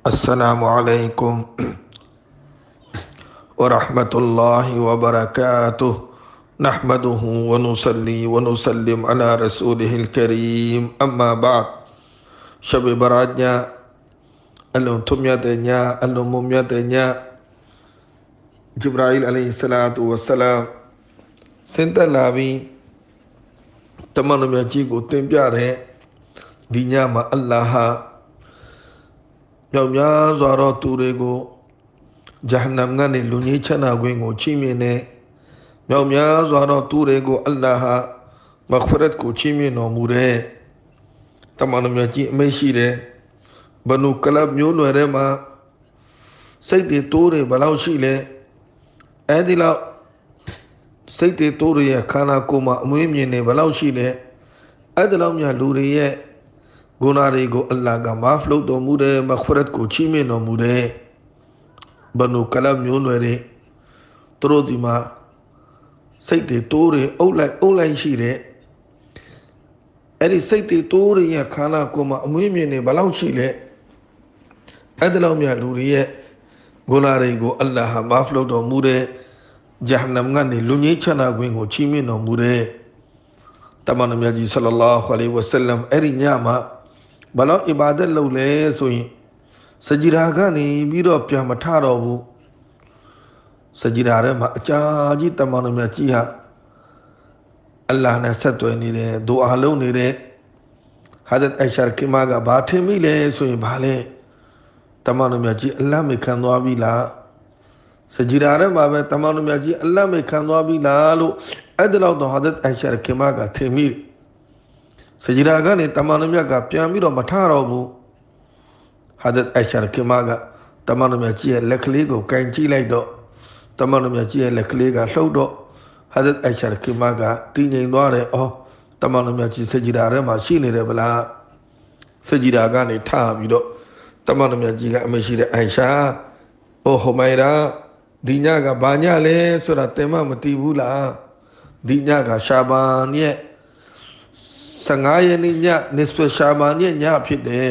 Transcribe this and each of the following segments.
السلام عليكم ورحمة الله وبركاته. نحمده ونصلي ونسلم على رسوله الكريم. أما بعد شب برادنا ألو تميتنا ألو مميتنا جبرائيل عليه الصلاة والسلام. سنت لابي تمام يجيكو تنبياره دنيا ما الله မြော က်များစွာသောသူတွေကိုဂျဟန္နမ်ကနေလူကြီးချမ်းသာခွင့်ကိုချီးမြှင့်နေမြောက်များစွာသောသူတွေကိုအလ္လာဟ်မဂ်ဖရတ်ကိုချီးမြှင့်တော်မူတဲ့တမန်တော်မြတ်ကြီးအမိတ်ရှိတဲ့ဘနုကလပ်မျိုးနွယ်ထဲမှာစိတ်တွေတိုးတွေဘယ်လောက်ရှိလဲအဲဒီလောက်စိတ်တွေတိုးတွေရဲ့ခန္ဓာကိုယ်မှာအမွေးမြင်နေဘယ်လောက်ရှိလဲအဲ့ဒီလောက်များလူတွေရဲ့ ဂုဏတွေကိုအလ္လာဟ်ကမာဖလုပ်တော်မူတယ်မဂ်ဖရတ်ကိုချီးမြှင့်တော်မူတယ်ဘနုကလပ်မျိုးနွယ်တွေသူတို့ဒီမှာစိတ်တွေတိုးတွေအုပ်လိုက်အုပ်လိုက်ရှိတဲ့အဲ့ဒီစိတ်တွေတိုးတွေရဲ့ခန္ဓာကိုယ်မှာအမွေးမြင်နေဘယ်လောက်ရှိလဲအဲ့ဒီလောက်များလူတွေရဲ့ဂုဏတွေကိုအလ္လာဟ်မာဖလုပ်တော်မူတယ်ဂျဟန္နမ်ကနေလူငိမ့်ချမ်းသာခွင့်ကိုချီးမြှင့်တော်မူတယ်တမန်တော်မြတ်ကြီးဆလလောလဟ်အလိုင်းဝဆလမ်အဲ့ဒီညမှာ ဘလောက်အီဘာဒတ်လုပ်လဲဆိုရင်စဂျီရာကနေပြီးတော့ပြန်မထတော့ဘူးစဂျီရာထဲမှာအကြာကြီးတမန်တော်မြတ်ကြီးဟာအလ္လာဟ်နဲ့ဆက်သွယ်နေတယ်ဒူအာလုပ်နေတဲ့ဟာဇတ်အိုင်ရှာကိမာကဘာထင်မိလဲဆိုရင်ဘာလဲတမန်တော်မြတ်ကြီးအလ္လာဟ်မေခံသွားပြီလားစဂျီရာထဲမှာပဲတမန်တော်မြတ်ကြီးအလ္လာဟ်မေခံသွားပြီလားလို့အဲ့ဒါတော့ဟာဇတ်အိုင်ရှာကိမာကထင်မိတယ် စဂျီရာကနေတမန်တော်မြတ်ကပြန်ပြီးတော့မထတော့ဘူးဟာဒတ်အိုင်ရှာကိမာကတမန်တော်မြတ်ကြီးရဲ့လက်ကလေးကိုကင်ကြည့်လိုက်တော့တမန်တော်မြတ်ကြီးရဲ့လက်ကလေးကလှုပ်တော့ဟာဒတ်အိုင်ရှာကိမာကတည်ငြိမ်သွားတယ်အော်တမန်တော်မြတ်ကြီးစဂျီရာထဲမှာရှိနေတယ်ဗလားစဂျီရာကနေထပြီးတော့တမန်တော်မြတ်ကြီးကအမရှိတဲ့အိုင်ရှာအိုဟိုမိုင်ရာဒီညကဘာညလဲဆိုတာတင်မမသိဘူးလားဒီညကရှာဘန်ရဲ့ 15ရက်နေ့ညနစ်ဖ်ရှာမာနေ့ညဖြစ်တဲ့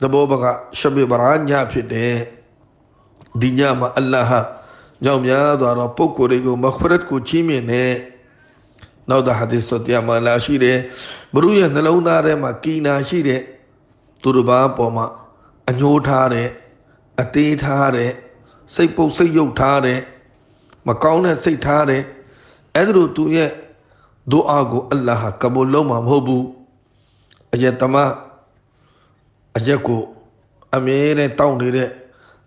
သဘောပကရှဘီဘရာညဖြစ်တဲ့ဒီညမှာအလ္လာဟ်ညောင်များစွာသောပုဂ္ဂိုလ်တွေကိုမဂ်ဖရတ်ကိုချီးမြှင့်တဲ့နောက်တဲ့ဟာဒီစ်တရားမှာလာရှိတယ်ဘရုရဲ့နှလုံးသားထဲမှာကီနာရှိတဲ့သူတို့ဘာပေါ်မှာအညှိုးထားတဲ့အသေးထားတဲ့စိတ်ပုတ်စိတ်ယုတ်ထားတဲ့မကောင်းတဲ့စိတ်ထားတဲ့အဲ့ဒါတို့သူရဲ့ဒူအာကိုအလ္လာဟ်ကဘူလုံးမှာမဟုတ်ဘူး အယက်တမအယက်ကိုအမြဲတမ်းတောင်းနေတဲ့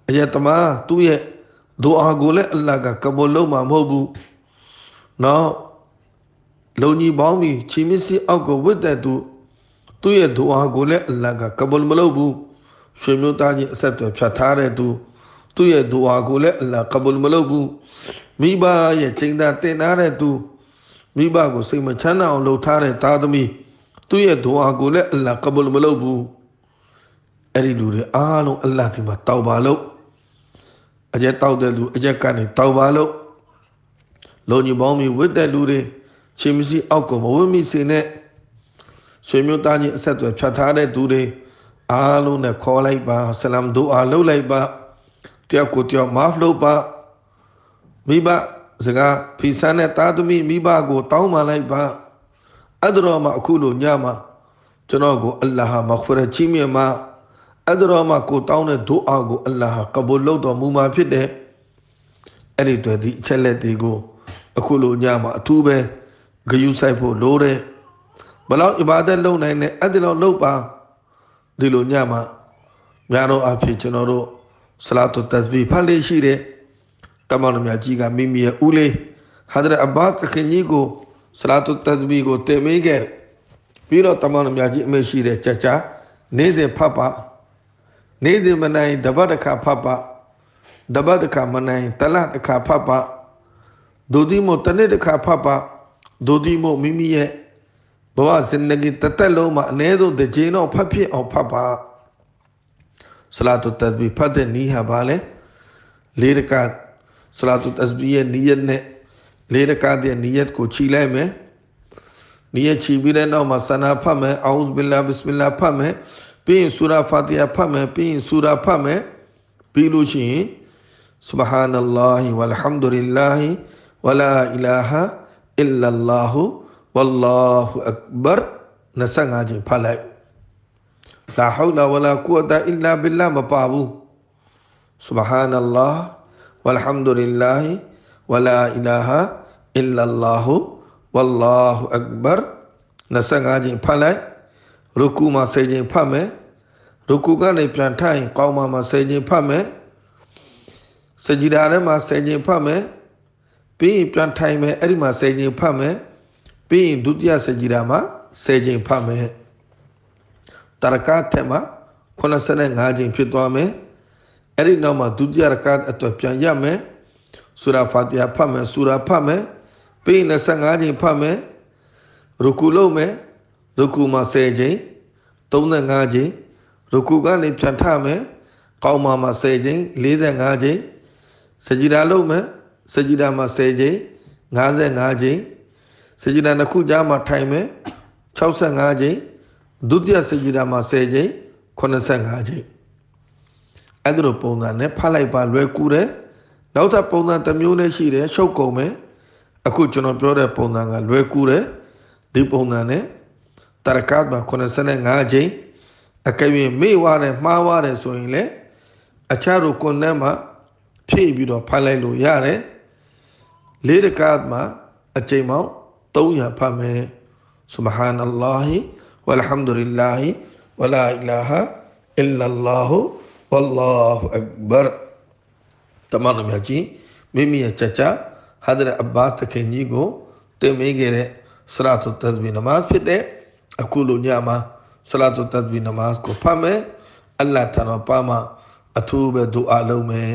အယက်တမသူ့ရဲ့ဒူအာကိုလည်းအလ္လာဟ်ကကဘူလုံးမှာမဟုတ်ဘူးနောက်လုံကြီးပေါင်းပြီးချီမစ်စီအောက်ကိုဝတ်တဲ့သူသူ့ရဲ့ဒူအာကိုလည်းအလ္လာဟ်ကကဘူမလုပ်ဘူးရွှေမျိုးသားကြီးအဆက်အသွယ်ဖြတ်ထားတဲ့သူသူ့ရဲ့ဒူအာကိုလည်းအလ္လာဟ်ကဘူမလုပ်ဘူးမိဘရဲ့ချိန်သာတင်ထားတဲ့သူမိဘကိုစိတ်မချမ်းသာအောင်လှုပ်ထားတဲ့သားသမီး သူ့ရဲ့ဒုအာကိုလည်းအလ္လာဟ်ကဘူလ်မလုပ်ဘူးအဲ့ဒီလူတွေအားလုံးအလ္လာဟ်ဒီမှာတောက်ပါလို့အကျက်တောက်တဲ့လူအကျက်ကနေတောက်ပါလို့လုံကြီးပေါင်းပြီးဝတ်တဲ့လူတွေချင်းမရှိအောက်ကိုမဝတ်မိစေနဲ့ဆွေမျိုးသားချင်းအဆက်အသွယ်ဖြတ်ထားတဲ့သူတွေအားလုံးနဲ့ခေါ်လိုက်ပါဆလမ်ဒူအာလုပ်လိုက်ပါတယောက်ကိုတယောက်မာဖလုပ်ပါမိဘစကားဖီဆန်တဲ့သားသမီးမိဘကိုတောင်းပန်လိုက်ပါ အဲ့ဒါမှအခုလိုညမှာကျွန်တော်ကိုအလ္လာဟ်မဂ်ဖရချီးမြှင့်မှာအဲ့ဒါမှကိုတောင်းတဲ့ဒုအာကိုအလ္လာဟ်ကဘူလုပ်တော်မူမှာဖြစ်တယ်အဲ့ဒီတွေ့ဒီအချက်လက်တွေကိုအခုလိုညမှာအထူးပဲဂယုဆိုင်ဖို့လိုတယ်ဘလောက်အီဘာဒတ်လုပ်နိုင်တဲ့အဲ့ဒီလောက်လုပ်ပါဒီလိုညမှာများတော့အဖြစ်ကျွန်တော်တို့ဆလာတုတစဘီဖတ်လေးရှိတယ်တမန်တော်မြတ်ကြီးကမိမိရဲ့ဦးလေးဟာဒရတ်အဘတ်ခင်ကြီးကို ဆလာတုတစဘီကိုတင်မေးခဲ့ပြီးတော့တမန်တော်မြတ်ကြီးအမေရှိတဲ့ကြကြနေ့စဉ်ဖတ်ပါနေ့စဉ်မနိုင်တပတ်တစ်ခါဖတ်ပါတပတ်တစ်ခါမနိုင်တလတစ်ခါဖတ်ပါဒိုဒီမိုတနေ့တစ်ခါဖတ်ပါဒိုဒီမိုမိမိရဲ့ဘဝဇင်နဂီတသက်လုံးမှာအနည်းဆုံးတစ်ကြိမ်တော့ဖတ်ဖြစ်အောင်ဖတ်ပါဆလာတုတစဘီဖတ်တဲ့နီးဟာပါလေလေးရကတ်ဆလာတုတစဘီရဲ့နီယတ်နဲ့ လေးရကတ်ရဲ့နီယတ်ကိုခြိလိုက်မယ်နီယတ်ခြိပြီးတဲ့နောက်မှာဆနာဖတ်မယ်အာဥဇ်ဘီလာဘစ်မီလာဖတ်မယ်ပြီးရင်ဆူရာဖာတီယာဖတ်မယ်ပြီးရင်ဆူရာဖတ်မယ်ပြီးလို့ရှိရင် subhanallahi walhamdulillahi wala ilaha illallah wallahu akbar 25ချိန်ဖတ်လိုက်လာဟောလာဝလာကူဝတာအီလာဘီလာမပါဘူး subhanallah walhamdulillahi wala ilaha illallah wallahu akbar 25ချိန်ဖတ်လိုက်ရူကူမှာ10ချိန်ဖတ်မယ်ရူကူကနေပြန်ထိုင်ကောင်းမှာမှာ10ချိန်ဖတ်မယ်စဂျီဒါထဲမှာ10ချိန်ဖတ်မယ်ပြီးရင်ပြန်ထိုင်မယ်အဲ့ဒီမှာ10ချိန်ဖတ်မယ်ပြီးရင်ဒုတိယစဂျီဒါမှာ10ချိန်ဖတ်မယ်တရကတ်ထဲမှာ85ချိန်ဖြစ်သွားမယ်အဲ့ဒီနောက်မှာဒုတိယရကတ်အတွက်ပြန်ရမယ် ဆူရာဖာတီဟာဖတ်မယ်ဆူရာဖတ်မယ်ပြီးရင်25ချိန်ဖတ်မယ်ရူကူလုပ်မယ်ရူကူမှာ10ချိန်35ချိန်ရူကူကနေပြန်ထမယ်ကောင်းမှာမှာ10ချိန်45ချိန်စဂျီဒါလုပ်မယ်စဂျီဒါမှာ10ချိန်55ချိန်စဂျီဒါတစ်ခုကြားမှာထိုင်မယ်65ချိန်ဒုတိယစဂျီဒါမှာ10ချိန်85ချိန်အဲ့ဒါလိုပုံစံနဲ့ဖတ်လိုက်ပါလွယ်ကူတယ် နောက်ထပ်ပုံစံတစ်မျိုးလည်းရှိတယ်ရှုပ်ကုန်မယ်အခုကျွန်တော်ပြောတဲ့ပုံစံကလွယ်ကူတယ်ဒီပုံစံနဲ့တရကတ်မှာ85ချိန်အကယ်၍မေ့သွားတယ်မှားသွားတယ်ဆိုရင်လည်းအခြားတို့ကွန်ထဲမှာဖြည့်ပြီးတော့ဖတ်လိုက်လို့ရတယ်လေးတကတ်မှာအချိန်ပေါင်း300ဖတ်မယ် subhanallahi walhamdulillahi wala ilaha illallah wallahu akbar တမန်တော်မြတ်ကြီးမိမိရဲ့ကြကြဟာဒရအဘာတခင်ကြီးကိုတင်မေးခဲ့တဲ့ဆလာတုတသဘီ تمام میاچی میمی چچا حضرت عباس تکنجی کو تیمی گیرے صلات و تذبی نماز پھتے اکولو نیاما صلات و تذبی نماز کو پھامے اللہ تنو پاما اتوب دعا لو میں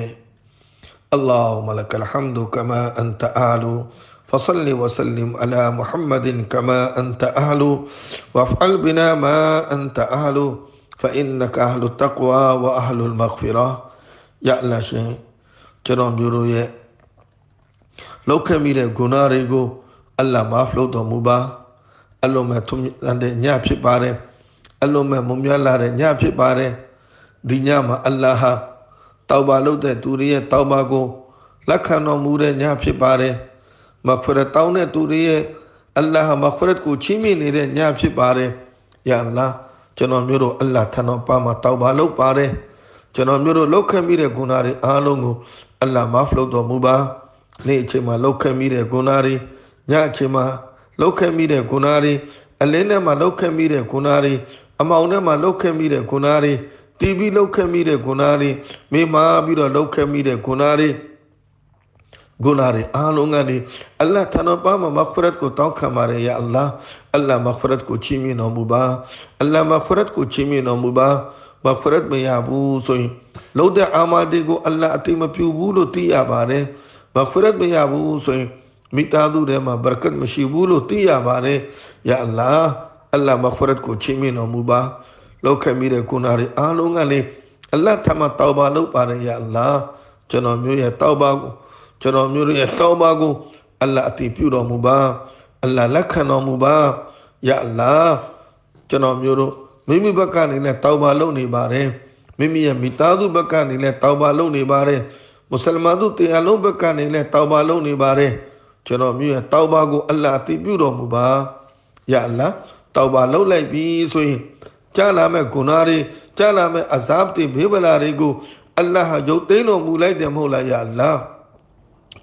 اللهم لك الحمد كما أنت أهل فصل وسلم على محمد كما أنت أهل وافعل بنا ما أنت أهل فإنك أهل التقوى وأهل المغفرة يا الله شيء ကျွန်တော်မျိုးတို့ရဲ့လောက်ခဲ့မိတဲ့ဂုဏတွေကိုအလ္လာဟ်မာဖလို့တော်မူပါအလုံးမဲ့ထုံတဲ့ညဖြစ်ပါတယ်အလုံးမဲ့မုံမြလာတဲ့ညဖြစ်ပါတယ်ဒီညမှာအလ္လာဟ်ဟာတောက်ပါလုပ်တဲ့သူတွေရဲ့တောက်ပါကိုလက်ခံတော်မူတဲ့ညဖြစ်ပါတယ်မဖရတောင်းတဲ့သူတွေရဲ့အလ္လာဟ်မဖရတ်ကိုချီးမြှင့်နေတဲ့ညဖြစ်ပါတယ်ယာအလ္လာဟ်ကျွန်တော်မျိုးတို့အလ္လာဟ်ထံတော်ပါမှာတောက်ပါလုပ်ပါတယ် ကျွန်တော်မျိုးတို့လောက်ခဲ့မိတဲ့ဂုဏတွေအားလုံးကိုအလ္လာဟ်မာဖလို့တော်မူပါနေ့အချိန်မှာလောက်ခဲ့မိတဲ့ဂုဏတွေညအချိန်မှာလောက်ခဲ့မိတဲ့ဂုဏတွေအလင်းထဲမှာလောက်ခဲ့မိတဲ့ဂုဏတွေအမောင်ထဲမှာလောက်ခဲ့မိတဲ့ဂုဏတွေတီဗီလောက်ခဲ့မိတဲ့ဂုဏတွေမိမာပြီးတော့လောက်ခဲ့မိတဲ့ဂုဏတွေဂုဏတွေအားလုံးကနေအလ္လာဟ်ထံတော်ပါမှာမဂ်ဖရတ်ကိုတောင်းခံပါတယ်ယာအလ္လာဟ်အလ္လာဟ်မဂ်ဖရတ်ကိုချီးမြှင့်တော်မူပါအလ္လာဟ်မဂ်ဖရတ်ကိုချီးမြှင့်တော်မူပါ မဂ်ဖရတ်မရဘူးဆိုရင်လုံးတဲ့အာမာဒီကိုအလ္လာဟ်အတိမပြုဘူးလို့သိရပါတယ်မဂ်ဖရတ်မရဘူးဆိုရင်မိသားစုထဲမှာဘရကတ်မရှိဘူးလို့သိရပါတယ်ယာအလ္လာဟ်အလ္လာဟ်မဂ်ဖရတ်ကိုချီးမြှင့်တော်မူပါလောက်ခဲ့မိတဲ့ကုနာတွေအားလုံးကလည်းအလ္လာဟ်ထမတောက်ပါလုပ်ပါတယ်ယာအလ္လာဟ်ကျွန်တော်မျိုးရဲ့တောက်ပါကိုကျွန်တော်မျိုးရဲ့တောက်ပါကိုအလ္လာဟ်အတိပြုတော်မူပါအလ္လာဟ်လက်ခံတော်မူပါယာအလ္လာဟ်ကျွန်တော်မျိုးတို့ မိမိဘက်ကနေလည်းတောက်ပါလုပ်နေပါတယ်မိမိရဲ့မိသားစုဘက်ကနေလည်းတောက်ပါလုပ်နေပါတယ်မွတ်စလမန်တို့တရားလုံးဘက်ကနေလည်းတောက်ပါလုပ်နေပါတယ်ကျွန်တော်မျိုးရဲ့တောက်ပါကိုအလ္လာဟ်အတိပြုတော်မူပါယာအလ္လာဟ်တောက်ပါလုပ်လိုက်ပြီဆိုရင်ကြားလာမဲ့ဂုဏတွေကြားလာမဲ့အဇာဘ်တွေဘေးဗလာတွေကိုအလ္လာဟ်ရုပ်သိမ်းတော်မူလိုက်တယ်မဟုတ်လားယာအလ္လာဟ်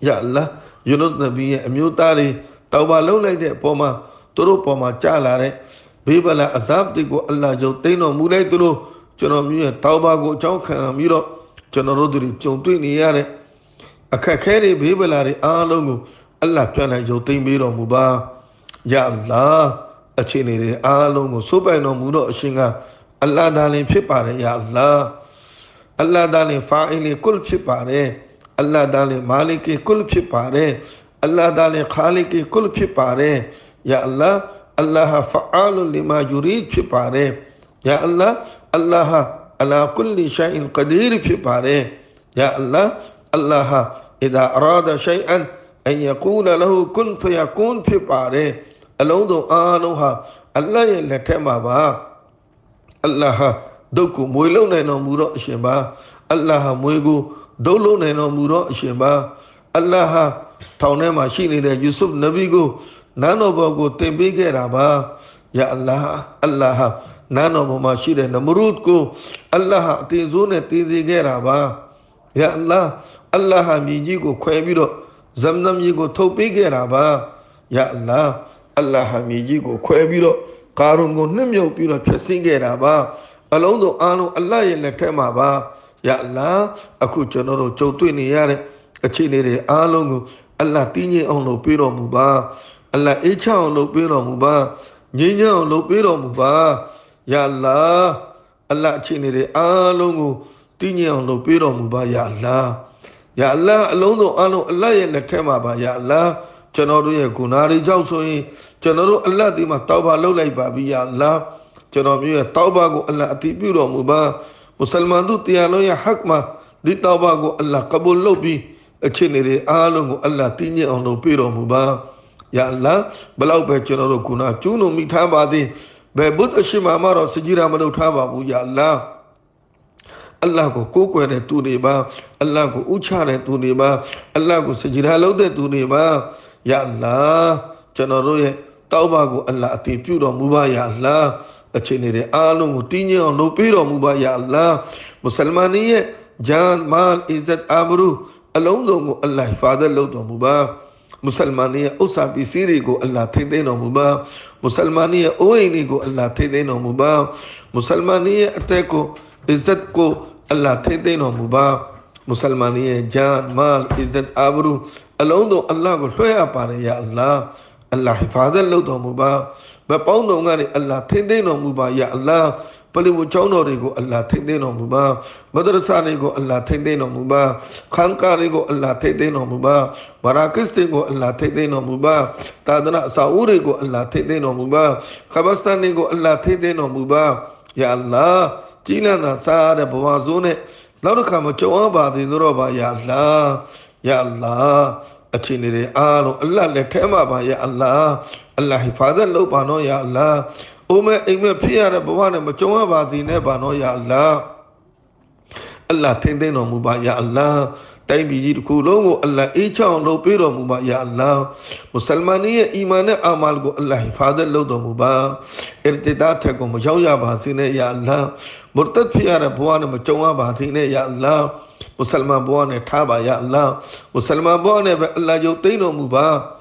ယာအလ္လာဟ်ယူနုစ်နဗီရဲ့အမျိုးသားတွေတောက်ပါလုပ်လိုက်တဲ့အပေါ်မှာသူတို့ပေါ်မှာကြားလာတဲ့ ဘေးဗလာအဇာဘ်တွေကိုအလ္လာဟ်ရုပ်သိမ်းတော်မူလိုက်သူတို့ကျွန်တော်မျိုးရဲ့တောက်ပါကိုအကြောင်းခံပြီးတော့ကျွန်တော်တို့တွေကြုံတွေ့နေရတဲ့အခက်ခဲတွေဘေးဗလာတွေအားလုံးကိုအလ္လာဟ်ပြန်နိုင်ရုပ်သိမ်းပေးတော်မူပါယာအလ္လာဟ်အခြေအနေတွေအားလုံးကိုစိုးပိုင်တော်မူတော့အရှင်ကအလ္လာဟ်ဒါလင်ဖြစ်ပါတယ်ယာအလ္လာဟ်အလ္လာဟ်ဒါလင်ဖာအီလီကုလ်ဖြစ်ပါတယ်အလ္လာဟ်ဒါလင်မာလီကီကုလ်ဖြစ်ပါတယ်အလ္လာဟ်ဒါလင်ခါလီကီကုလ်ဖြစ်ပါတယ်ယာအလ္လာ ဟ်အလ္လာဟ်ဖအာလုလီမာယူရီဖြစ်ပါတယ်ယာအလ္လာဟ်အလ္လာဟ်အလာကုလီရှိုင်ကဒီရဖြစ်ပါတယ်ယာအလ္လာဟ်အလ္လာဟ် إذا أراد شيئا أن يقول له كن فيكون ဖြစ်ပါတယ်အလုံးစုံအားလုံးဟာအလ္လာဟ်ရဲ့လက်ထက်မှာပါအလ္လာဟ်ဟာ ဒုက္ကိုမွေလုံနိုင်တော်မူသောအရှင်ပါအလ္လာဟ်မွေကိုဒုတ်လုံနိုင်တော်မူသောအရှင်ပါအလ္လာဟ်ထောင်ထဲမှာရှိနေတဲ့ယူဆုဖ်နဗီကို နန်းတော်ဘောကိုတင်ပေးခဲ့တာပါယာအလ္လာဟ်အလ္လာဟ်နန်းတော်ဘောမှာရှိတဲ့နမရုဒ်ကိုအလ္လာဟ်အတင်ဆိုးနဲ့တည်စေခဲ့တာပါယာအလ္လာဟ်အလ္လာဟ်မြည်ကြီးကိုခွဲပြီးတော့ဇမ်ဇမ်ကြီးကိုထုတ်ပေးခဲ့တာပါယာအလ္လာဟ်အလ္လာဟ်မြည်ကြီးကိုခွဲပြီးတော့ကာရုံကိုနှိမ့်မြုပ်ပြီးတော့ဖြစ်စင်းခဲ့တာပါအလုံးစုံအားလုံးအလ္လာဟ်ရဲ့လက်ထက်မှာပါယာအလ္လာဟ်အခုကျွန်တော်တို့ကြုံတွေ့နေရတဲ့အခြေအနေတွေအားလုံးကိုအလ္လာဟ်တည်ငြိမ်အောင်လုပ်ပေးတော်မူပါ အလ္လာဟ်အေးချအောင်လုပ်ပေးတော်မူပါငြိမ်းချမ်းအောင်လုပ်ပေးတော်မူပါယာအလ္လာဟ်အလ္လာဟ်အခြေအနေတွေအားလုံးကိုတည်ငြိမ်အောင်လုပ်ပေးတော်မူပါယာအလ္လာဟ်ယာအလ္လာဟ်အလုံးစုံအားလုံးအလ္လာဟ်ရဲ့လက်ထက်မှာပါယာအလ္လာဟ်ကျွန်တော်တို့ရဲ့ဂုဏတွေကြောင့်ဆိုရင်ကျွန်တော်တို့အလ္လာဟ်ဒီမှာတောက်ပါလုပ်လိုက်ပါပြီယာအလ္လာဟ်ကျွန်တော်မျိုးရဲ့တောက်ပါကိုအလ္လာဟ်အတိပြုတော်မူပါမွတ်စလမန်တို့တရားလုံးရဲ့ဟက်မှာဒီတောက်ပါကိုအလ္လာဟ်ကဘူလ်လုပ်ပြီးအခြေအနေတွေအားလုံးကိုအလ္လာဟ်တည်ငြိမ်အောင်လုပ်ပေးတော်မူပါ ယာအလ္လာဟ်ဘလောက်ပဲကျွန်တော်တို့ကုနာကျူးလွန်မိထားပါသည်ဘယ်ဘုဒ္ဓရှိမာမတော့စကြည်ရာမလုပ်ထားပါဘူးယာအလ္လာဟ်အလ္လာဟ်ကိုကိုးကွယ်တဲ့သူတွေပါအလ္လာဟ်ကိုဥချတဲ့သူတွေပါအလ္လာဟ်ကိုစကြည်ရာလုပ်တဲ့သူတွေပါယာအလ္လာဟ်ကျွန်တော်တို့ရဲ့တောက်ပါကိုအလ္လာဟ်အတည်ပြုတော်မူပါယာအလ္လာဟ်အခြေအနေတွေအားလုံးကိုတည်ငြိမ်အောင်လုပ်ပေးတော်မူပါယာအလ္လာဟ်မွတ်စလမန်ရဲ့ဂျန်မာလ်အစ်ဇတ်အာဘရူအလုံးစုံကိုအလ္လာဟ်ဖာဒတ်လုပ်တော်မူပါ မွတ်စလမန်ရဲ့ဥစ္စာပစ္စည်းတွေကိုအလ္လာဟ်ထိမ့်သိမ်းတော်မူပါမွတ်စလမန်ရဲ့အိုးအိမ်တွေကိုအလ္လာဟ်ထိမ့်သိမ်းတော်မူပါမွတ်စလမန်ရဲ့အသက်ကိုအစ်ဇတ်ကိုအလ္လာဟ်ထိမ့်သိမ်းတော်မူပါမွတ်စလမန်ရဲ့ဂျန်မာလ်အစ်ဇတ်အာဘရူအလုံးစုံအလ္လာဟ်ကိုလွှဲအပ်ပါတယ်ယာအလ္လာဟ်အလ္လာဟ်ဟိဖာဒတ်လုပ်တော်မူပါဘပေါင်းတော်ကနေအလ္လာဟ်ထိမ့်သိမ်းတော်မူပါယာအလ္လာဟ် ပလီဝကျောင်းတော်တွေကိုအလ္လာဟ်ထိမ့်သိမ်းတော်မူပါမဒရဆာတွေကိုအလ္လာဟ်ထိမ့်သိမ်းတော်မူပါခန်ကာတွေကိုအလ္လာဟ်ထိမ့်သိမ်းတော်မူပါမာရာကစ်တွေကိုအလ္လာဟ်ထိမ့်သိမ်းတော်မူပါတာဒနာအစာဦးတွေကိုအလ္လာဟ်ထိမ့်သိမ်းတော်မူပါခဘစတန်တွေကိုအလ္လာဟ်ထိမ့်သိမ်းတော်မူပါယာအလ္လာဟ်ကြီးလန်းသာစားတဲ့ဘဝဇိုးနဲ့နောက်တစ်ခါမကြုံရပါသေးတော့ပါယာအလ္လာဟ်ယာအလ္လာဟ်အချင်းတွေအားလုံးအလ္လာဟ်လက်ထဲမှာပါယာအလ္လာဟ်အလ္လာဟ်ဟိဖာဇတ်လုပ်ပါနော်ယာအလ္လာဟ် အိုမဲအိမ်မဲဖြစ်ရတဲ့ဘဝနဲ့မကြုံရပါသေးနဲ့ပါနော်ယာအလ္လာဟ်အလ္လာဟ်ထိမ့်သိမ်းတော်မူပါယာအလ္လာဟ်တိုင်းပြည်ကြီးတစ်ခုလုံးကိုအလ္လာဟ်အေးချောင်းလုပ်ပေးတော်မူပါယာအလ္လာဟ်မွတ်စလမန်ရဲ့အီမာန်နဲ့အာမလ်ကိုအလ္လာဟ်ဟိဖာဇတ်လုပ်တော်မူပါအစ်တီဒါထက်ကိုမရောက်ရပါစေနဲ့ယာအလ္လာဟ်မုရတတ်ဖြစ်ရတဲ့ဘဝနဲ့မကြုံရပါစေနဲ့ယာအလ္လာဟ်မွတ်စလမန်ဘဝနဲ့ထားပါယာအလ္လာဟ်မွတ်စလမန်ဘဝနဲ့ပဲအလ္လာဟ်ယုတ်သိမ်းတော်မူပါကျွန်တော်တို့ရဲ့သားတွေတမီးတွေကိုလည်းအလ္လာဟ်ကိုပဲလွှဲအပ်ခဲ့ပါတယ်ယာအလ္လာဟ်ကျွန်တော်တို့ရဲ့သားသမီးတွေကိုကောကျွန်တော်တို့ကိုကောမွတ်စလမန်ဘဝနဲ့ထားပြီး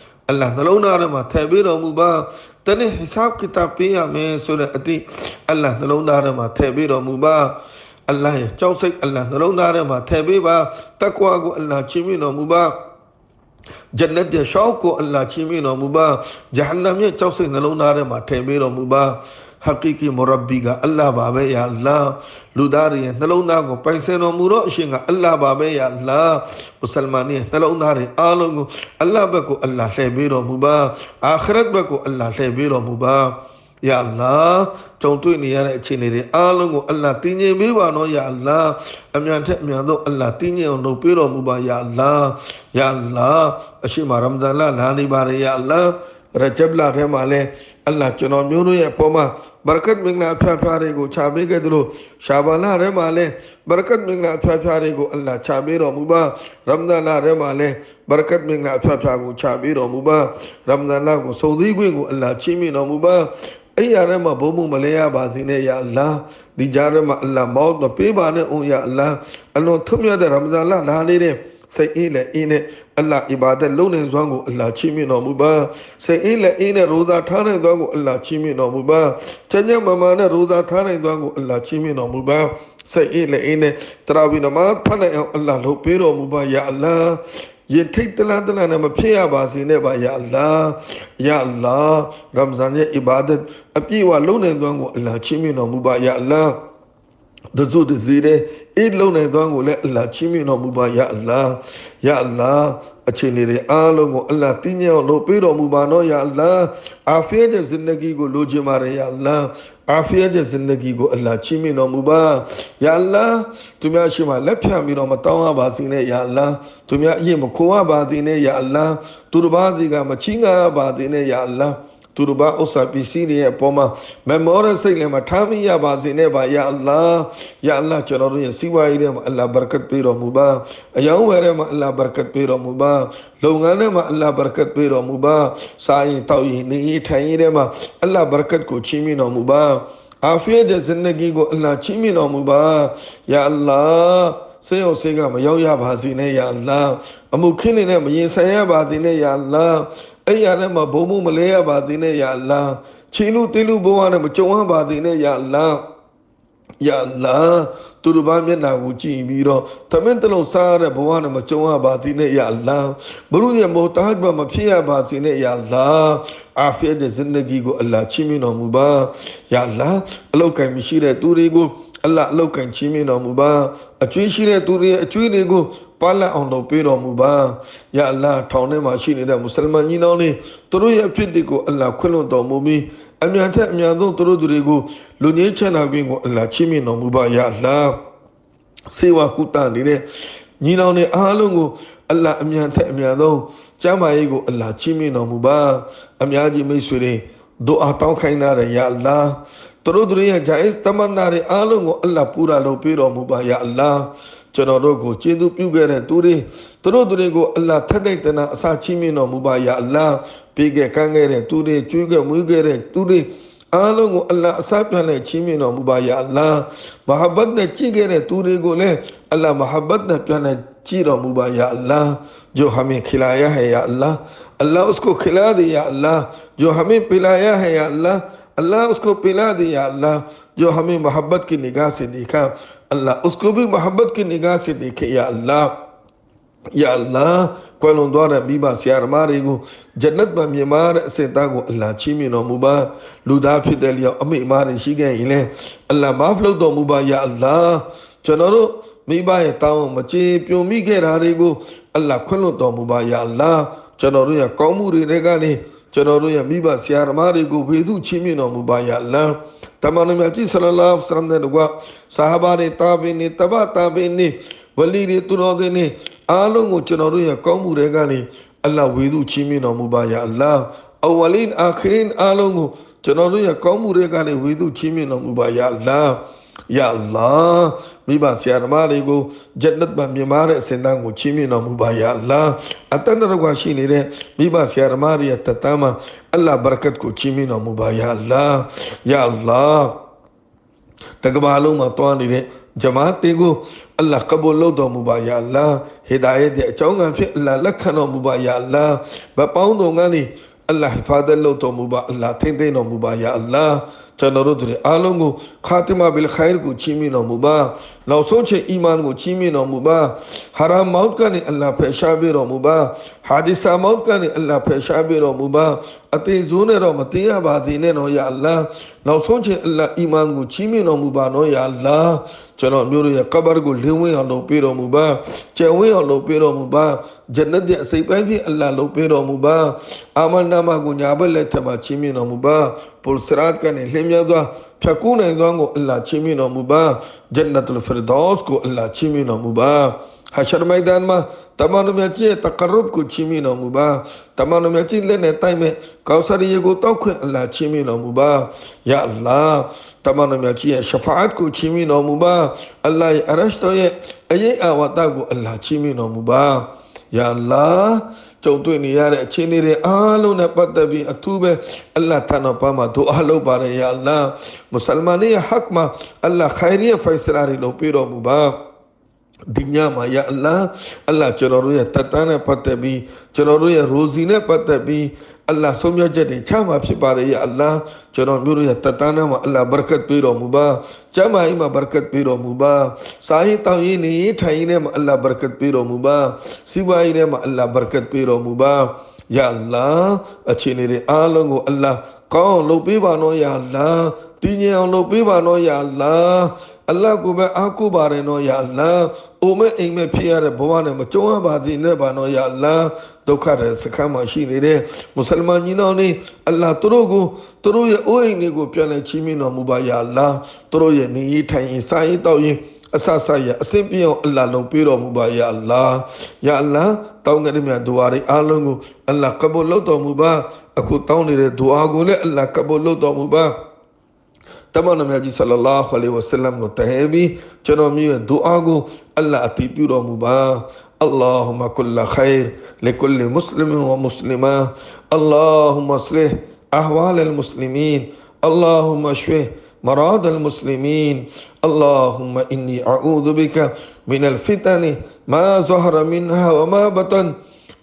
အာခရတ်ဘက်ကိုလှည့်ပေးတော်မူပါတနေ့တင်ရမယ်ဆိုတဲ့အတိနှလုံးသားထဲမှာထည့်ပေးတော်မူပါတနေ့အလ္လာဟ်ရှိမှရိုက်ရမယ်ဆိုတဲ့အတိအလ္လာဟ်နှလုံးသားထဲမှာထည့်ပေးတော်မူပါတနေ့ဟိဆပ်ကတာပေးရမယ်ဆိုတဲ့အတိအလ္လာဟ်နှလုံးသားထဲမှာထည့်ပေးတော်မူပါအလ္လာဟ်ရဲ့ကြောက်စိတ်အလ္လာဟ်နှလုံးသားထဲမှာထည့်ပေးပါတကွာကိုအလ္လာဟ်ချီးမြှင့်တော်မူပါဂျန်နတ်ရဲ့ရှောက်ကိုအလ္လာဟ်ချီးမြှင့်တော်မူပါဂျဟန္နမ်ရဲ့ကြောက်စိတ်နှလုံးသားထဲမှာထည့်ပေးတော်မူပါ ဟာကီကီမူရဘီကအလ္လာဟ်ပါပဲယာအလ္လာဟ်လူသားတွေရဲ့နှလုံးသားကိုပိုင်ဆိုင်တော်မူတော့အရှင်ကအလ္လာဟ်ပါပဲယာအလ္လာဟ်မွတ်စလမန်ရဲ့နှလုံးသားတွေအားလုံးကိုအလ္လာဟ်ဘက်ကိုအလ္လာဟ်လှည့်ပေးတော်မူပါအာခရတ်ဘက်ကိုအလ္လာဟ်လှည့်ပေးတော်မူပါယာလာကြုံတွေ့နေရတဲ့အခြေအနေတွေအားလုံးကိုအလ္လာတည်ငြိမ်ပေးပါနော်ယာလာအမြန်ထက်အမြန်ဆုံးအလ္လာတည်ငြိမ်အောင်လုပ်ပေးတော်မူပါယာလာယာလာအရှိမရမဇန်လလာနေပါရယာလာရဂျက်လာထဲမှာလဲအလ္လာကျွန်တော်မျိုးတို့ရဲ့အပေါ်မှာ ဘရကတ်မင်္ဂလာဖျားဖျားတွေကိုခြာပေးခဲ့သလိုရှာဘာလာထဲမှာလဲဘရကတ်မင်္ဂလာဖျားဖျားတွေကိုအလ္လာဟ်ခြာပေးတော်မူပါရမဒန်လာထဲမှာလဲဘရကတ်မင်္ဂလာဖျားဖျားကိုခြာပေးတော်မူပါရမဒန်လာကိုစုံစည်းခွင့်ကိုအလ္လာဟ်ချီးမြှင့်တော်မူပါအဲ့ရထဲမှာဘုံဘုံမလဲရပါစေနဲ့ယာအလ္လာဟ်ဒီကြားထဲမှာအလ္လာဟ်မောက်တော့ပေးပါနဲ့ဦးယာအလ္လာဟ်အလွန်ထွတ်မြတ်တဲ့ရမဒန်လာလာနေတဲ့ စိတ်အေးလက်အေးနဲ့အလ္လာဟ်အီဘာဒတ်လုပ်နေစွမ်းကိုအလ္လာဟ်ချီးမြှင့်တော်မူပါစိတ်အေးလက်အေးနဲ့ရိုဇာထားနိုင်စွမ်းကိုအလ္လာဟ်ချီးမြှင့်တော်မူပါချမ်းချမ်းမာမာနဲ့ရိုဇာထားနိုင်စွမ်းကိုအလ္လာဟ်ချီးမြှင့်တော်မူပါစိတ်အေးလက်အေးနဲ့တရာဝီနမဖတ်နိုင်အောင်အလ္လာဟ်လုပ်ပေးတော်မူပါယာအလ္လာဟ်ရင်ထိတ်တလန်တလန်နဲ့မဖြစ်ရပါစေနဲ့ပါယာအလ္လာဟ်ယာအလ္လာဟ်ရမဇန်ရဲ့အီဘာဒတ်အပြည့်အဝလုပ်နိုင်သောကိုအလ္လာဟ်ချီးမြှင့်တော်မူပါယာအလ္လာ ဟ်တဇုတဇီတဲ့အိလုံနိုင်သောကိုလည်းအလ္လာဟ်ချီးမြှင့်တော်မူပါယာအလ္လာဟ်ယာအလ္လာဟ်အချိန်တွေအားလုံးကိုအလ္လာဟ်တည်မြဲအောင်လုပ်ပေးတော်မူပါနော်ယာအလ္လာဟ်အာဖီယတ်ရဲ့ဇင်ဒဂီကိုလိုချင်ပါတယ်ယာအလ္လာဟ်အာဖီယတ်ရဲ့ဇင်ဒဂီကိုအလ္လာဟ်ချီးမြှင့်တော်မူပါယာအလ္လာဟ်သူများရှိမှလက်ဖြတ်ပြီးတော့မတောင်းရပါစေနဲ့ယာအလ္လာဟ်သူများအရင်မခိုးရပါသေးနဲ့ယာအလ္လာဟ်သူတစ်ပါးစီကမချီးငါရပါသေးနဲ့ယာအလ္လာဟ် သူတို့ဘာဥစ္စာပစ္စည်းတွေရဲ့အပေါ်မှာမမောရစိတ်လည်းမထားမိရပါစေနဲ့ပါယာအလ္လာယာအလ္လာကျွန်တော်တို့ရဲ့စီးပွားရေးထဲမှာအလ္လာဘရကတ်ပေးတော်မူပါအယောင်းဝယ်ထဲမှာအလ္လာဘရကတ်ပေးတော်မူပါလုပ်ငန်းထဲမှာအလ္လာဘရကတ်ပေးတော်မူပါစားရင်တောက်ရင်နေရင်ထိုင်ရင်ထဲမှာအလ္လာဘရကတ်ကိုချီးမြှင့်တော်မူပါအာဖီယတ်ရဲ့ဇန္နဂီကိုအလ္လာချီးမြှင့်တော်မူပါယာအလ္လာ ဆေးရုံဆေးကမရောက်ရပါစေနဲ့ယာအလ္လာအမှုခင်းနေတဲ့မရင်ဆိုင်ရပါစေနဲ့ယာအလ္လာအဲ့ရတဲ့မှာဘုံမှုမလဲရပါသေးနဲ့ယာအလ္လာချီလူတေလူဘဝနဲ့မကြုံရပါသေးနဲ့ယာအလ္လာယာလာသူတို့ဘာမျက်နာကိုကြည့်ပြီးတော့သမင်းတလုံးစားရတဲ့ဘဝနဲ့မကြုံရပါသေးနဲ့ယာလာဘရုရဲ့မောတာဟတ်ဘမဖြစ်ရပါစေနဲ့ယာလာအာဖီယတ်တဲ့ဇန္ဒဂီကိုအလ္လာချီးမြှင့်တော်မူပါယာလာအလောက်ကံမရှိတဲ့သူတွေကို အလ္လာအလောက်ကံချီးမြှင့်တော်မူပါအကျွေးရှိတဲ့သူတွေရဲ့အကျွေးတွေကိုပါလက်အောင်လုပ်ပေးတော်မူပါယာအလ္လာထောင်ထဲမှာရှိနေတဲ့မွတ်စလမန်ညီနောင်တွေသူတို့ရဲ့အဖြစ်တွေကိုအလ္လာခွင့်လွှတ်တော်မူပြီးအမြန်ထက်အမြန်ဆုံးသူတို့တွေကိုလူငင်းချမ်းသာခြင်းကိုအလ္လာချီးမြှင့်တော်မူပါယာအလ္လာစေဝါကုတနေတဲ့ညီနောင်တွေအားလုံးကိုအလ္လာအမြန်ထက်အမြန်ဆုံးကျမ်းမာရေးကိုအလ္လာချီးမြှင့်တော်မူပါအများကြီးမိတ်ဆွေတွေဒူအာတောင်းခိုင်းတာယာအလ္လာ သူတို့တို့ရဲ့ဂျာအစ်တမန်နာတွေအားလုံးကိုအလ္လာပူရာလုပ်ပေးတော်မူပါယာအလ္လာကျွန်တော်တို့ကိုကျေးဇူးပြုခဲ့တဲ့သူတွေသူတို့တွေကိုအလ္လာထက်တဲ့တနာအစာချီးမြှင့်တော်မူပါယာအလ္လာပေးခဲ့ကမ်းခဲ့တဲ့သူတွေကျွေးခဲ့မွေးခဲ့တဲ့သူတွေအားလုံးကိုအလ္လာအစာပြန်နဲ့ချီးမြှင့်တော်မူပါယာအလ္လာမဟာဘတ်နဲ့ကြည့်ခဲ့တဲ့သူတွေကိုလည်းအလ္လာမဟာဘတ်နဲ့ပြန်နဲ့ကြည့်တော်မူပါယာအလ္လာ जो हमें खिलाया है या अल्लाह अल्लाह उसको खिला दे या अल्लाह जो हमें पिलाया है या अल्लाह اللہ اس کو پلا دی یا اللہ، جو ہمیں محبت کی نگاہ سے دیکھا۔ اللہ اس کو بھی محبت کی نگاہ سے دیکھے۔ یا اللہ یا اللہ کوئلوں دوارا بیبا سیار مارے گو، جنت با میمار سے تاگو اللہ چیمی نو مبا لودا پھر دل یا امی مارے شی گئے ہی لیں اللہ معاف لگ دو مبا یا اللہ۔ چنورو میبا یا تاؤں مچے پیوں می گے رہ رہے گو۔ اللہ کھلو دو مبا یا اللہ۔ چنورو یا قومو ری رہ گا نہیں အလ္လာမာဖလုပ်တော်မူပါယာအလ္လာကျွန်တော်တို့မိဘရဲ့တောင်းမချေပြုံမိခဲ့တာတွေကိုအလ္လာခွင့်လွှတ်တော်မူပါယာအလ္လာကျွန်တော်တို့ရဲ့ကောင်းမှုတွေကနေကျွန်တော်တို့ရဲ့မိဘဆရာသမားတွေကိုဝေစုချင်းမြင့်တော်မူပါယာအလ္လာတမန်တော်မြတ်ကြီးဆလလာလဟ်ဆလမ်နဲ့တကွာဆာဟာဘာတွေတာဘီနေတဘတာဘီနေဝလီတွေသူတော်တွေနေအားလုံးကိုကျွန်တော်တို့ရဲ့ကောင်းမှုတွေကနေအလ္လာဝေစုချင်းမြင့်တော်မူပါယာအလ္လာအဝလင်အာခရင်အားလုံးကိုကျွန်တော်တို့ရဲ့ကောင်းမှုတွေကနေဝေစုချင်းမြင့်တော်မူပါယာအလ္လာ ယာအလ္လာမိဘဆရာသမားတွေကိုဂျန်နတ်မှာမြင်မာတဲ့အစဉ်တန်းကိုချီးမြှင့်တော်မူပါယာအလ္လာအတန်တရကွာရှိနေတဲ့မိဘဆရာသမားတွေရဲ့တတမ်းမှာအလ္လာဘရကတ်ကိုချီးမြှင့်တော်မူပါယာအလ္လာယာအလ္လာတကဘာလုံးမှာတွားနေတဲ့ဂျမားတင်ကိုအလ္လာကဘူလလုပ်တော်မူပါယာအလ္လာဟီဒါယတ်ရဲ့အကြောင်းကဖြစ်အလ္လာလက်ခံတော်မူပါယာအလ္လာဗပောင်းတော်ကနေအလ္လာဟီဖာဒတ်လုပ်တော်မူပါအလ္လာထိမ့်သိမ့်တော်မူပါယာအလ္လာ ကျွန်တော်တို့တွေအားလုံးကိုခါတီမာဘီလ်ခိုင်ကိုချီးမြှင့်တော်မူပါနောက်ဆုံးချက်အီမန်ကိုချီးမြှင့်တော်မူပါဟာရမ်မောက်ကနေအလ္လာဖယ်ရှားပေးတော်မူပါဟာဒီဆာမောက်ကနေအလ္လာဖယ်ရှားပေးတော်မူပါအသေးဇိုးနဲ့တော့မသေးရပါသေးနဲ့တော့ယာအလ္လာနောက်ဆုံးချက်အလ္လာအီမန်ကိုချီးမြှင့်တော်မူပါနော်ယာအလ္လာ ကျွန်တော်မျိုးတို့ရဲ့ကဘာကိုလင်းဝင်းအောင်လုပ်ပေးတော်မူပါကျယ်ဝင်းအောင်လုပ်ပေးတော်မူပါဂျန်နတ်ရဲ့အစိပ်ပိုင်းဖြစ်အလ္လာလုပ်ပေးတော်မူပါအာမန်နာမကိုညာဘက်လက်ထက်မှာချီးမြှင့်တော်မူပါပူစရတ်ကနေလင်းမြသောဖြတ်ကူးနိုင်သောကိုအလ္လာချီးမြှင့်တော်မူပါဂျန်နတ်လ်ဖီရဒေါစ်ကိုအလ္လာချီးမြှင့်တော်မူပါဟာရှရမိုင်ဒန်မှာတမန်တော်မြတ်ကြီးရဲ့တကရုပ်ကိုချီးမြှင့်တော်မူပါ တမန်တော်မြတ်ကြီးလက်နဲ့တိုက်မဲ့ကောက်ဆရီကိုတောက်ခွင့်အလ္လာချီးမြှင့်တော်မူပါယာအလ္လာတမန်တော်မြတ်ကြီးရဲ့ရှဖာတ်ကိုချီးမြှင့်တော်မူပါအလ္လာရဲ့အရရှ်တော်ရဲ့အရေးအဝတကိုအလ္လာချီးမြှင့်တော်မူပါယာအလ္လာကြုံတွေ့နေရတဲ့အခြေအနေတွေအားလုံးနဲ့ပတ်သက်ပြီးအထူးပဲအလ္လာဟ်ထံတော်ပါမှာဒူအာလုပ်ပါတယ်ယာအလ္လာမွတ်စလမန်ရဲ့ဟက်မှာအလ္လာခိုင်ရီရဲ့ဖိုင်စလာတွေလုပ်ပေးတော်မူပါ ဒီညမှာယာအလ္လာအလ္လာကျွန်တော်တို့ရဲ့တတ်တန်းနဲ့ပတ်သက်ပြီးကျွန်တော်တို့ရဲ့ရိုဇီနဲ့ပတ်သက်ပြီးအလ္လာဆုံးဖြတ်ချက်တွေချမှဖြစ်ပါတယ်ယာအလ္လာကျွန်တော်မျိုးတို့ရဲ့တတ်တန်းမှာအလ္လာဘရကတ်ပေးတော်မူပါကျမ်းမာရေးမှာဘရကတ်ပေးတော်မူပါစာရေးတောင်းရေးနေထိုင်ရေးနဲ့မှာအလ္လာဘရကတ်ပေးတော်မူပါစီးပွားရေးနဲ့မှာအလ္လာဘရကတ်ပေးတော်မူပါယာအလ္လာအခြေအနေတွေအားလုံးကိုအလ္လာကောင်းအောင်လုပ်ပေးပါနော်ယာအလ္လာ တည်ငြိမ်အောင်လုပ်ပေးပါနော်ယာအလ္လာအလ္လာကိုပဲအားကိုးပါတယ်နော်ယာအလ္လာအိုမဲ့အိမ်မဲ့ဖြစ်ရတဲ့ဘဝနဲ့မကြုံရပါစေနဲ့ပါနော်ယာအလ္လာဒုက္ခတဲ့စခန်းမှာရှိနေတဲ့မွတ်စလမညီနောင်တွေအလ္လာသူတို့ကိုသူတို့ရဲ့အိုးအိမ်တွေကိုပြန်လဲချီးမြှင့်တော်မူပါယာအလ္လာသူတို့ရဲ့နေရေးထိုင်ရေးစားရေးတောက်ရေးအဆဆရအစင်ပြောင်းအလ္လာလုံးပေးတော်မူပါယာအလ္လာယာအလ္လာတောင်းကြတဲ့မြတ်ဒူအာတွေအားလုံးကိုအလ္လာကဘုလုပ်တော်မူပါအခုတောင်းနေတဲ့ဒူအာကိုလည်းအလ္လာကဘုလုပ်တော်မူပါ တမန်တော်မြတ်ကြီးဆလလာဟ်အလိုင်ဝဆလမ်ကိုတဟဲပြီးကျွန်တော်မျိုးရဲ့ဒူအာကိုအလ္လာအတိပြုတော်မူပါ اللهم كل خير لكل مسلم ومسلمة اللهم اصلح أحوال المسلمين اللهم اشفه مراد المسلمين اللهم إني أعوذ بك من الفتن ما ظهر منها وما بطن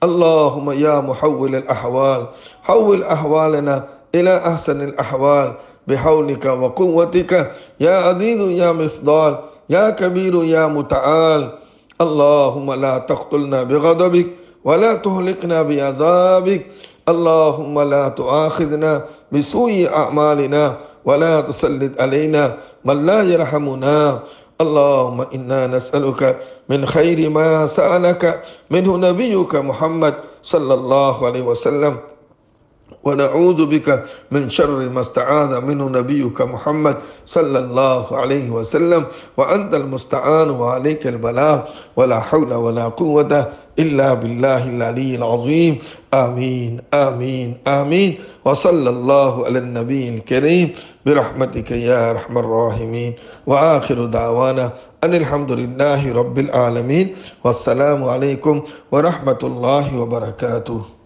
اللهم يا محول الأحوال حول أحوالنا إلى أحسن الأحوال بحولك وقوتك. يا عزيز يا مفضال يا كبير يا متعال. اللهم لا تقتلنا بغضبك ولا تهلكنا بعذابك. اللهم لا تؤاخذنا بسوء أعمالنا ولا تسلط علينا من لا يرحمنا. اللهم إنا نسألك من خير ما سألك منه نبيك محمد صلى الله عليه وسلم. ونعوذ بك من شر ما استعاذ منه نبيك محمد صلى الله عليه وسلم وأنت المستعان وعليك البلاغ ولا حول ولا قوة إلا بالله العلي العظيم. آمين آمين آمين. وصلى الله على النبي الكريم. برحمتك يا أرحم الراحمين. وآخر دعوانا أن الحمد لله رب العالمين. والسلام عليكم ورحمة الله وبركاته.